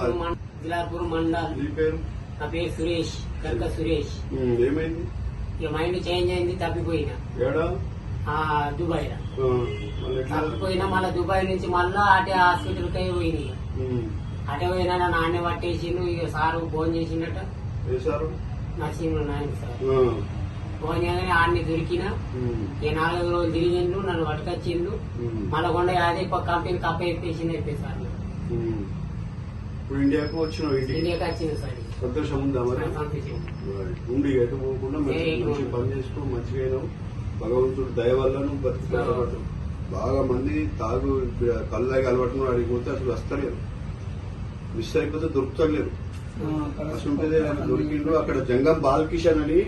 ఇస్లాపూర్ మండల్. నీ పేరు? నా పేరు సురేష్ కర్క సురేష్. ఉమ్, ఏమైంది? ఇక మైండ్ చేంజ్ అయింది తప్పిపోయినా. ఏడా? ఆ దుబాయ్లో ఆ, మళ్ళీ ఎట్లా? తప్పిపోయినా మళ్ళీ దుబాయ్ నుంచి మళ్ళా అటే హాస్పిటల్ కై పోయినాయి ఇక. ఉమ్, అటే పోయినా నా నాన్న పట్టేసిండు ఇక సారు ఫోన్ చేసిండట. నరసింహ నాయన సార్. ఆ, ఫోన్ చేయగానే ఆడిని దొరికిన. ఉమ్, ఇక నాలుగైదు రోజులు తిరిగిండు నన్ను పట్టుకొచ్చిండు. ఉమ్, మళ్ళీ కొండ అదే కంపెనీ కప్ప చెప్పేసింది అయిపోయి సార్ ఉమ్. ఇప్పుడు ఇండియాకు వచ్చినావు ఇంటికి సార్ సంతోషం ఉందా మరి. ఉండి ఎటు పోకుండా మంచి పని. చేసుకో మంచిగా అయినావు. భగవంతుడు దయ వల్ల నువ్వు బతుకుతాడు బాగా మంది తాగు కళ్ళకి అలవాటు అడిగిపోతే అసలు వస్తలేరు మిస్ అయిపోతే దొరుకుతలేరు అసలు ఆయన దొరికిండు. అక్కడ జంగం బాలకిషన్ అని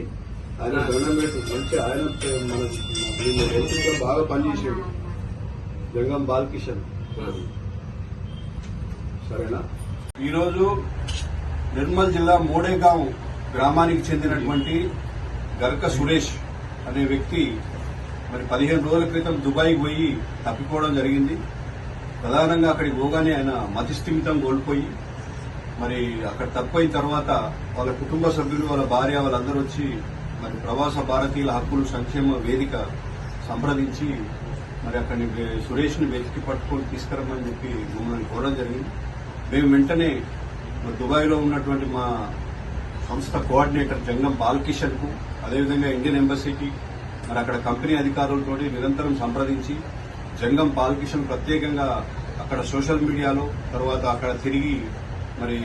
ఆయన దండం పెట్టు. మంచి ఆయన మన బాగా పనిచేసాడు. జంగం బాలకిషన్. సరేనా? ఈరోజు నిర్మల్ జిల్లా మోడేగాం గ్రామానికి చెందినటువంటి గర్క సురేష్ అనే వ్యక్తి మరి పదిహేను రోజుల క్రితం దుబాయ్కి పోయి తప్పిపోవడం జరిగింది. ప్రధానంగా అక్కడికి పోగానే ఆయన మతిస్థిమితం కోల్పోయి మరి అక్కడ తప్పైన తర్వాత వాళ్ళ కుటుంబ సభ్యులు వాళ్ళ భార్య వాళ్ళందరూ వచ్చి మరి ప్రవాస భారతీయుల హక్కులు సంక్షేమ వేదిక సంప్రదించి మరి అక్కడిని వే- సురేష్ని వెతికి పట్టుకొని తీసుకురమ్మని చెప్పి మమ్మల్ని కోరడం జరిగింది. మేము వెంటనే దుబాయ్లో ఉన్నటువంటి మా సంస్థ కోఆర్డినేటర్ జంగం బాలకిషన్కు అదేవిధంగా ఇండియన్ ఎంబసీకి మరి అక్కడ కంపెనీ అధికారులతో నిరంతరం సంప్రదించి జంగం బాలకిషన్ ప్రత్యేకంగా అక్కడ సోషల్ మీడియాలో తర్వాత అక్కడ తిరిగి మరి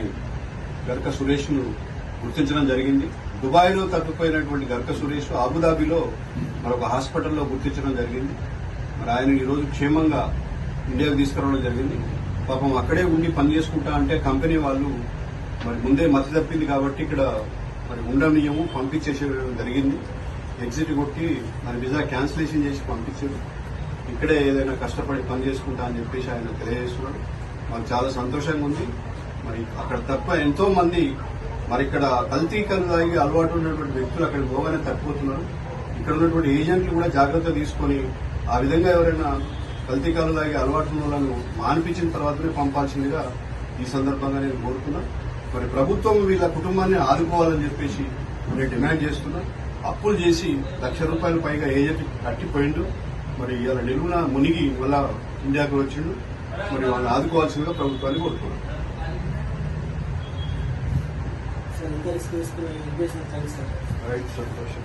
గర్క సురేష్ను గుర్తించడం జరిగింది. దుబాయ్లో తప్పిపోయినటువంటి గర్క సురేష్ అబుదాబిలో మరొక హాస్పిటల్లో గుర్తించడం జరిగింది. మరి ఆయన ఈరోజు క్షేమంగా ఇండియాకు తీసుకురావడం జరిగింది. పాపం అక్కడే ఉండి పని చేసుకుంటా అంటే కంపెనీ వాళ్ళు మరి ముందే మతి తప్పింది కాబట్టి ఇక్కడ మరి ఉండనియము పంపించేసేయడం జరిగింది. ఎగ్జిట్ కొట్టి మరి విజా క్యాన్సిలేషన్ చేసి పంపించారు. ఇక్కడే ఏదైనా కష్టపడి పని చేసుకుంటా అని చెప్పేసి ఆయన తెలియజేస్తున్నాడు. మాకు చాలా సంతోషంగా ఉంది. మరి అక్కడ తప్ప ఎంతో మంది మరి ఇక్కడ కల్తీ కళ్ళు తాగి అలవాటు ఉన్నటువంటి వ్యక్తులు అక్కడ పోగానే తప్పిపోతున్నారు. ఇక్కడ ఉన్నటువంటి ఏజెంట్లు కూడా జాగ్రత్త తీసుకొని ఆ విధంగా ఎవరైనా కల్తీ తాగి అలవాటు మానిపించిన తర్వాతనే పంపాల్సిందిగా ఈ సందర్భంగా నేను కోరుతున్నా. మరి ప్రభుత్వం వీళ్ళ కుటుంబాన్ని ఆదుకోవాలని చెప్పేసి నేను డిమాండ్ చేస్తున్నా. అప్పులు చేసి లక్ష రూపాయల పైగా ఏజెంట్ కట్టిపోయిండు. మరి ఇవాళ నిలువున మునిగి మళ్ళా ఇండియాకు వచ్చిండు. మరి వాళ్ళని ఆదుకోవాల్సిందిగా ప్రభుత్వాన్ని కోరుతున్నాను రైట్ సంతోషం